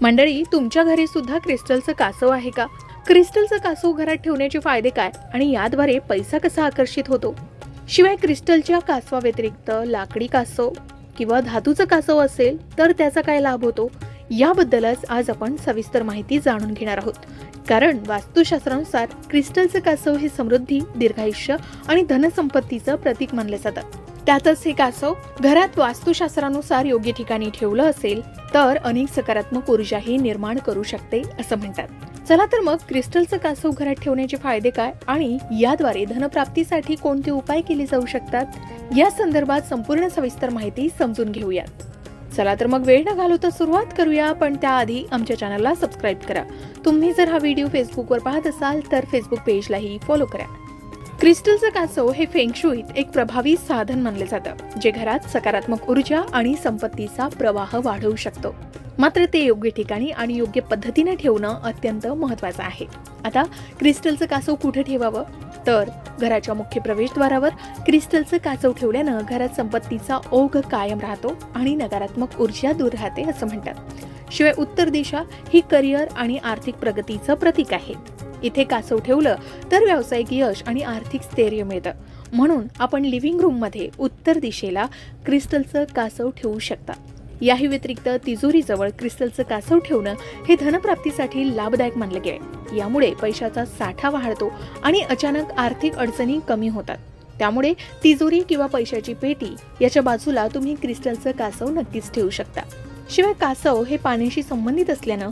मंडळी तुमच्या घरी सुद्धा क्रिस्टलचं कासव आहे का? क्रिस्टलचं कासव घरात ठेवण्याचे फायदे काय? आणि याद्वारे पैसा कसा आकर्षित होतो? शिवाय क्रिस्टलच्या कासवाव्यतिरिक्त लाकडी कासव किंवा धातूचं कासव असेल तर त्याचा काय लाभ होतो? याबद्दलच आज आपण सविस्तर माहिती जाणून घेणार आहोत. कारण वास्तुशास्त्रानुसार क्रिस्टलचं कासव हे समृद्धी दीर्घायुष्य आणि धनसंपत्तीचं प्रतीक मानलं जातं. त्यातच हे कासव घरात वास्तुशास्त्रानुसार योग्य ठिकाणी ठेवलं असेल तर अनेक सकारात्मक ऊर्जाही निर्माण करू शकते असं म्हणतात. चला तर मग क्रिस्टलचं कासव घरात ठेवण्याचे फायदे काय आणि याद्वारे धनप्राप्तीसाठी कोणते उपाय केले जाऊ शकतात? या संदर्भात संपूर्ण सविस्तर माहिती समजून घेऊयात. चला तर मग वेळ न घालवता सुरुवात करूया पण त्याआधी आमच्या चॅनलला सबस्क्राईब करा. तुम्ही जर हा व्हिडिओ फेसबुकवर पाहत असाल तर फेसबुक पेजलाही फॉलो करा. क्रिस्टलचं कासव हे फेंगशुईत एक प्रभावी साधन मानले जातं जे घरात सकारात्मक ऊर्जा आणि संपत्तीचा प्रवाह वाढवू शकतो. मात्र ते योग्य ठिकाणी आणि योग्य पद्धतीने ठेवणं अत्यंत महत्वाचं आहे. आता क्रिस्टलचं कासव कुठे ठेवावं? तर घराच्या मुख्य प्रवेशद्वारावर क्रिस्टलचं काचव ठेवल्यानं घरात संपत्तीचा ओघ कायम राहतो आणि नकारात्मक ऊर्जा दूर राहते असं म्हणतात. शिवाय उत्तर दिशा ही करिअर आणि आर्थिक प्रगतीचं प्रतीक आहे. इथे कासव ठेवलं तर व्यावसायिक यश आणि आर्थिक स्थैर्य मिळतं. म्हणून आपण लिव्हिंग रूममध्ये उत्तर दिशेला क्रिस्टलचं कासव ठेवू शकता. याही व्यतिरिक्त तिजोरीजवळ क्रिस्टलचं कासव ठेवणं हे धनप्राप्तीसाठी लाभदायक मानलं गेले यामुळे पैशाचा साठा वाढतो आणि अचानक आर्थिक अडचणी कमी होतात. त्यामुळे तिजोरी किंवा पैशाची पेटी याच्या बाजूला तुम्ही क्रिस्टलचं कासव नक्कीच ठेवू शकता. शिवाय कासव हे पाण्याशी संबंधित असल्यानं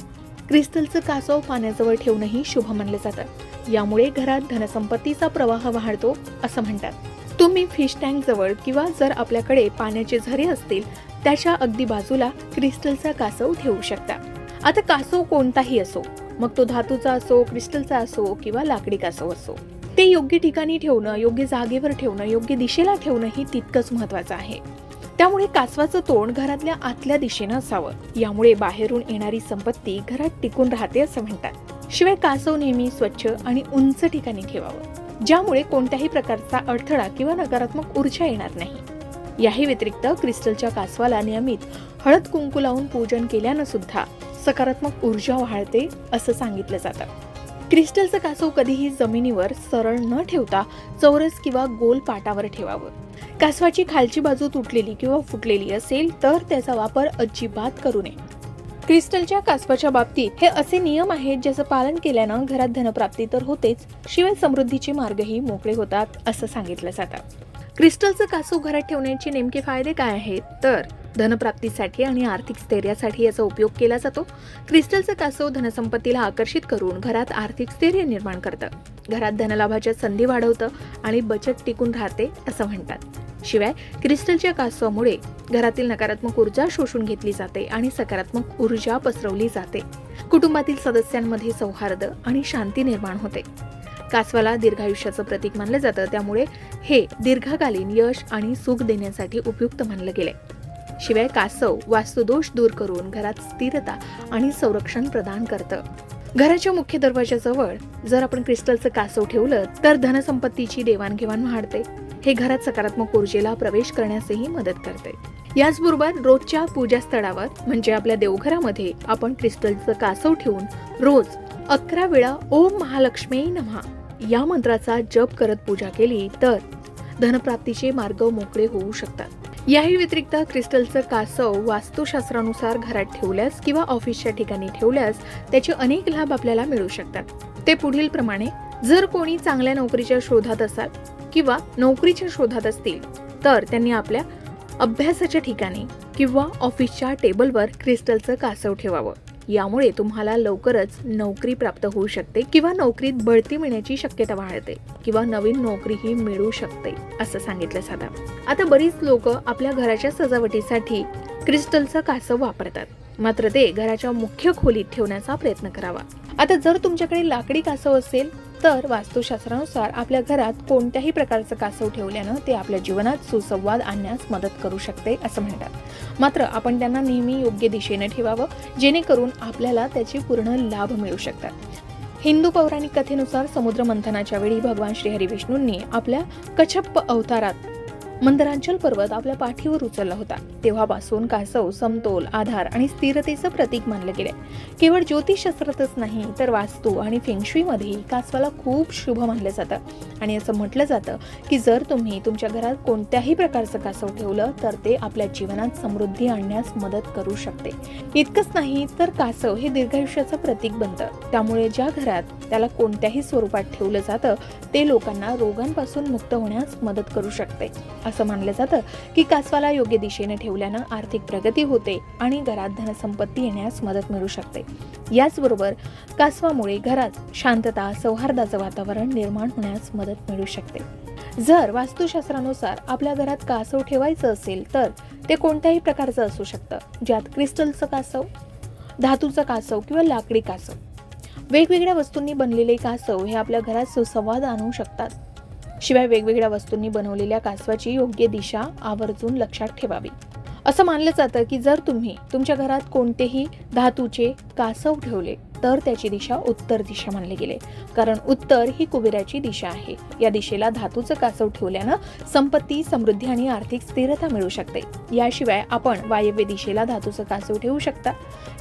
क्रिस्टलचं कासव पाण्याजवळ ठेवणंही शुभ मानलं जातं. यामुळे घरात धनसंपत्तीचा प्रवाह वाढतो असं म्हणतात. तुम्ही फिश टँक जवळ किंवा जर आपल्याकडे पाण्याचे झरे असतील त्याच्या अगदी बाजूला क्रिस्टलचा कासव ठेवू शकता. आता कासव कोणताही असो मग तो धातूचा असो क्रिस्टलचा असो किंवा लाकडी कासव असो. ते योग्य ठिकाणी ठेवणं योग्य जागेवर ठेवणं योग्य दिशेला ठेवणं ही तितकंच महत्वाचं आहे. त्यामुळे कासवाचं तोंड घरातल्या आतल्या दिशेनं असावं. यामुळे बाहेरून येणारी संपत्ती घरात टिकून राहते असं म्हणतात. शिवाय कासव नेहमी स्वच्छ आणि उंच ठिकाणी ठेवावं. ज्यामुळे कोणत्याही प्रकारचा अडथळा किंवा नकारात्मक ऊर्जा येणार नाही. याही व्यतिरिक्त क्रिस्टलच्या कासवाला नियमित हळद कुंकू लावून पूजन केल्यानं सुद्धा सकारात्मक ऊर्जा वाढते असं सांगितलं जातं. क्रिस्टलचं कासव कधीही जमिनीवर सरळ न ठेवता चौरस किंवा गोल पाटावर ठेवावं. कासवाची खालची बाजू तुटलेली किंवा फुटलेली असेल तर त्याचा वापर अजिबात करू नये. क्रिस्टलच्या कासवाच्या बाबतीत हे असे नियम आहेत ज्याचं पालन केल्यानं घरात धनप्राप्ती तर होतेच शिवाय समृद्धीचे मार्गही मोकळे होतात असं सांगितलं जातं. क्रिस्टलचं कासव घरात ठेवण्याचे नेमके फायदे काय आहेत? तर धनप्राप्तीसाठी आणि आर्थिक स्थैर्यासाठी याचा उपयोग केला जातो. क्रिस्टलचं कासव धनसंपत्तीला आकर्षित करून घरात आर्थिक स्थैर्य निर्माण करतं. घरात धनलाभाच्या संधी वाढवतं आणि बचत टिकून राहते असं म्हणतात. शिवाय क्रिस्टलच्या कासवामुळे घरातील नकारात्मक ऊर्जा शोषून घेतली जाते आणि सकारात्मक ऊर्जा पसरवली जाते. कुटुंबातील सदस्यांमध्ये सौहार्द आणि शांती निर्माण होते. कासवाला दीर्घायुष्याचं प्रतीक मानलं जातं त्यामुळे हे दीर्घकालीन यश आणि सुख देण्यासाठी उपयुक्त मानलं गेलंय. शिवाय कासव वास्तुदोष दूर करून घरात स्थिरता आणि संरक्षण प्रदान करतं. घराच्या मुख्य दरवाजाजवळ जर आपण क्रिस्टलचं कासव ठेवलं तर धनसंपत्तीची देवाणघेवाण वाढते. हे घरात सकारात्मक ऊर्जेला प्रवेश करण्यासही मदत करते. याचबरोबर रोजच्या पूजास्थळावर म्हणजे आपल्या देवघरामध्ये आपण क्रिस्टलचं कासव ठेवून रोज अकरा वेळा ओम महालक्ष्मी नमहा या मंत्राचा जप करत पूजा केली तर धनप्राप्तीचे मार्ग मोकळे होऊ शकतात. याही व्यतिरिक्त क्रिस्टलचं कासव वास्तुशास्त्रानुसार घरात ठेवल्यास किंवा ऑफिसच्या ठिकाणी ठेवल्यास त्याचे अनेक लाभ आपल्याला मिळू शकतात. ते पुढील प्रमाणे जर कोणी चांगल्या नोकरीच्या शोधात असाल किंवा नोकरीच्या शोधात असतील तर त्यांनी आपल्या अभ्यासाच्या ठिकाणी किंवा ऑफिसच्या टेबलवर क्रिस्टलचं कासव ठेवावं. यामुळे तुम्हाला लवकरच नोकरी प्राप्त होऊ शकते किंवा नोकरीत बढती मिळण्याची शक्यता वाढते किंवा नवीन नोकरीही मिळू शकते असं सांगितलं जातं आता बरीच लोक आपल्या घराच्या सजावटीसाठी क्रिस्टलचं कासव वापरतात. मात्र ते घराच्या मुख्य खोलीत ठेवण्याचा प्रयत्न करावा. आता जर तुमच्याकडे लाकडी कासव असेल तर वास्तुशास्त्रानुसार आपल्या घरात कोणत्याही प्रकारचं कासव ठेवल्यानं ते आपल्या जीवनात सुसंवाद आणण्यास मदत करू शकते असं म्हणतात. मात्र आपण त्यांना नेहमी योग्य दिशेने ठेवावं जेणेकरून आपल्याला त्याचे पूर्ण लाभ मिळू शकतात. हिंदू पौराणिक कथेनुसार समुद्र मंथनाच्या वेळी भगवान श्रीहरी विष्णूंनी आपल्या कछप्प अवतारात मंदरांचल पर्वत आपल्या पाठीवर उचलला होता. तेव्हापासून कासव समतोल आधार आणि स्थिरतेचं प्रतीक मानलं गेलंय केवळ ज्योतिषशास्त्रातच नाही तर वास्तू आणि फेंगशुईमध्येही कासवाला खूप शुभ मानलं जातं. आणि असं म्हटलं जातं की जर तुम्ही तुमच्या घरात कोणत्याही प्रकारचं कासव ठेवलं तर ते आपल्या जीवनात समृद्धी आणण्यास मदत करू शकते. इतकंच नाही तर कासव हे दीर्घायुष्याचं प्रतीक बनतं. त्यामुळे ज्या घरात त्याला कोणत्याही स्वरूपात ठेवलं जातं ते लोकांना रोगांपासून मुक्त होण्यास मदत करू शकते. असं मानलं जातं की कासवाला योग्य दिशेने ठेवल्यानं आर्थिक प्रगती होते आणि घरात धनसंपत्ती येण्यास मदत मिळू शकते. याचबरोबर कासवामुळे घरात शांतता सौहार्दाचं वातावरण निर्माण होण्यास मदत मिळू शकते. जर वास्तुशास्त्रानुसार आपल्या घरात कासव ठेवायचं असेल तर ते कोणत्याही प्रकारचं असू शकतं ज्यात क्रिस्टलचं कासव धातूचं कासव किंवा लाकडी कासव. वेगवेगळ्या वस्तूंनी बनलेले कासव हे आपल्या घरात सुसंवाद आणू शकतात. शिवाय वेगवेगळ्या वस्तूंनी बनवलेल्या कासवाची योग्य दिशा आवर्जून लक्षात ठेवावी. असं मानलं जातं की जर तुम्ही तुमच्या घरात कोणतेही धातूचे कासव ठेवले तर त्याची दिशा उत्तर दिशा मानली गेले. कारण उत्तर ही कुबेराची दिशा आहे. या दिशेला धातूचं कासव ठेवल्यानं संपत्ती समृद्धी आणि आर्थिक स्थिरता मिळू शकते. याशिवाय आपण वायव्य दिशेला धातूचं कासव ठेवू शकता.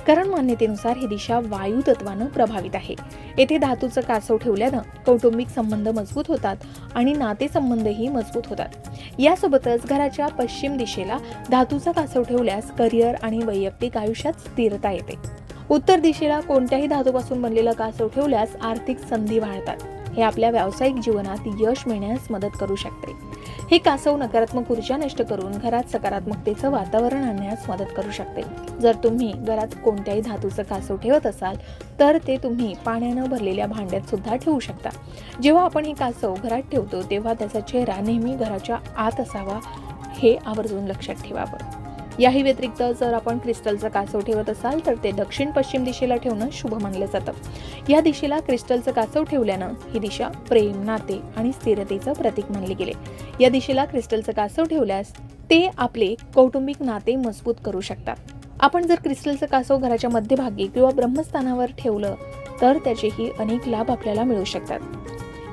कारण मान्यतेनुसार ही दिशा वायू तत्वानं प्रभावित आहे. येथे धातूचं कासव ठेवल्यानं कौटुंबिक संबंध मजबूत होतात आणि नातेसंबंधही मजबूत होतात. यासोबतच घराच्या पश्चिम दिशेला धातूचा कासव ठेवल्यास करिअर आणि वैयक्तिक आयुष्यात स्थिरता येते. उत्तर दिशेला कोणत्याही धातूपासून बनलेलं कासव ठेवल्यास आर्थिक संधी वाढतात. हे आपल्या व्यावसायिक जीवनात यश मिळण्यास मदत करू शकते. हे कासव नकारात्मक ऊर्जा नष्ट करून घरात सकारात्मकतेचं वातावरण आणण्यास मदत करू शकते. जर तुम्ही घरात कोणत्याही धातूचं कासव ठेवत असाल तर ते तुम्ही पाण्यानं भरलेल्या भांड्यात सुद्धा ठेवू शकता. जेव्हा आपण हे कासव घरात ठेवतो तेव्हा त्याचा चेहरा नेहमी घराच्या आत असावा हे आवर्जून लक्षात ठेवावं. याही व्यतिरिक्त जर आपण क्रिस्टलचं कासव ठेवत असाल तर ते दक्षिण पश्चिम दिशेला ठेवणं शुभ मानलं जातं. या दिशेला क्रिस्टलचं कासव ठेवल्यानं ही दिशा प्रेम नाते आणि स्थिरतेचं प्रतीक मानले गेले. या दिशेला क्रिस्टलचं कासव ठेवल्यास ते आपले कौटुंबिक नाते मजबूत करू शकतात. आपण जर क्रिस्टलचं कासव घराच्या मध्यभागी किंवा ब्रह्मस्थानावर ठेवलं तर त्याचेही अनेक लाभ आपल्याला मिळू शकतात.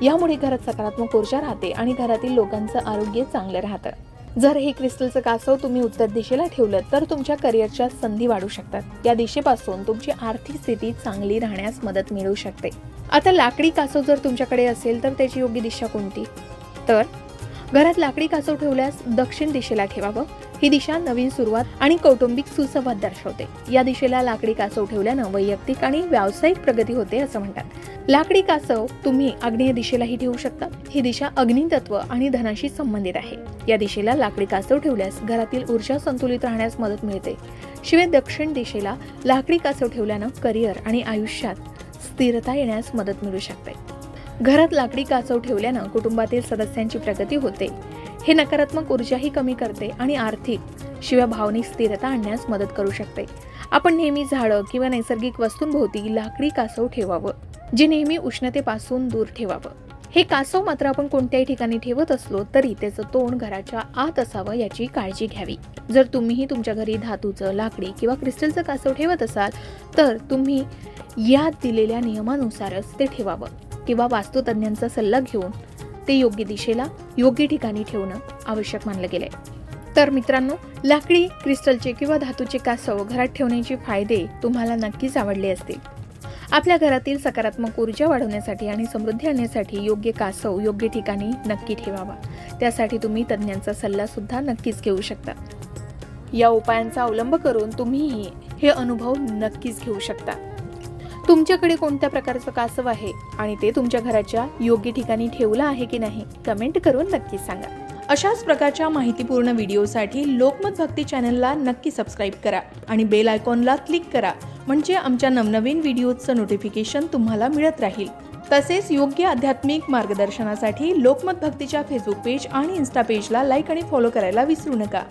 यामुळे घरात सकारात्मक ऊर्जा राहते आणि घरातील लोकांचं आरोग्य चांगलं राहतं. जर हे क्रिस्टलचं कासव तुम्ही उत्तर दिशेला ठेवलं तर तुमच्या करिअरच्या संधी वाढू शकतात. या दिशेपासून तुमची आर्थिक स्थिती चांगली राहण्यास मदत मिळू शकते. आता लाकडी कासव जर तुमच्याकडे असेल तर त्याची योग्य दिशा कोणती? तर घरात लाकडी कासव ठेवल्यास दक्षिण दिशेला ठेवावं ही दिशा नवीन सुरुवात आणि कौटुंबिक सुसंवाद दर्शवते. या दिशेला लाकडी कासव ठेवल्यानं वैयक्तिक आणि व्यावसायिक प्रगती होते असं म्हणतात. लाकडी कासव तुम्ही आग्नेय दिशेलाही ठेवू शकता. ही दिशा अग्नितत्व आणि धनाशी संबंधित आहे. या दिशेला लाकडी कासव ठेवल्यास घरातील ऊर्जा संतुलित राहण्यास मदत मिळते. शिवाय दक्षिण दिशेला लाकडी कासव ठेवल्यानं करिअर आणि आयुष्यात स्थिरता येण्यास मदत मिळू शकते. घरात लाकडी कासव ठेवल्यानं कुटुंबातील सदस्यांची प्रगती होते. हे नकारात्मक ऊर्जाही कमी करते आणि आर्थिक शिवाय भावनिक स्थिरता आणण्यास मदत करू शकते. आपण नेहमी झाडं किंवा नैसर्गिक वस्तूंभोवती लाकडी कासव ठेवावं जे नेहमी उष्णतेपासून दूर ठेवावं. हे कासव मात्र आपण कोणत्याही ठिकाणी ठेवत असलो तरी त्याचं तोंड घराच्या आत असावं याची काळजी घ्यावी. जर तुम्हीही तुमच्या घरी धातूचं लाकडी किंवा क्रिस्टलचं कासव ठेवत असाल तर तुम्ही यात दिलेल्या नियमानुसारच ते ठेवावं किंवा वास्तुतज्ञांचा सल्ला घेऊन ते योग्य दिशेला योग्य ठिकाणी ठेवणं आवश्यक मानलं गेलंय. तर मित्रांनो लाकडी क्रिस्टलचे किंवा धातूचे कासव घरात ठेवण्याचे फायदे तुम्हाला नक्कीच आवडले असतील. आपल्या घरातील सकारात्मक ऊर्जा वाढवण्यासाठी आणि समृद्धी आणण्यासाठी योग्य कासव योग्य ठिकाणी नक्की ठेवावा. त्यासाठी तुम्ही तज्ज्ञांचा सल्ला सुद्धा नक्कीच घेऊ शकता. या उपायांचा अवलंब करून तुम्हीही हे अनुभव नक्कीच घेऊ शकता. तुमच्याकडे कोणत्या प्रकारचं कासव आहे आणि ते तुमच्या घराच्या योग्य ठिकाणी ठेवलं आहे की नाही कमेंट करून नक्कीच सांगा. अशाच प्रकारच्या माहितीपूर्ण व्हिडिओसाठी लोकमत भक्ती चॅनलला नक्की सबस्क्राईब करा आणि बेल आयकॉनला क्लिक करा म्हणजे आमच्या नवनवीन व्हिडिओचं नोटिफिकेशन तुम्हाला मिळत राहील. तसेच योग्य आध्यात्मिक मार्गदर्शनासाठी लोकमत भक्तीच्या फेसबुक पेज आणि इन्स्टा पेजला लाईक आणि फॉलो करायला विसरू नका.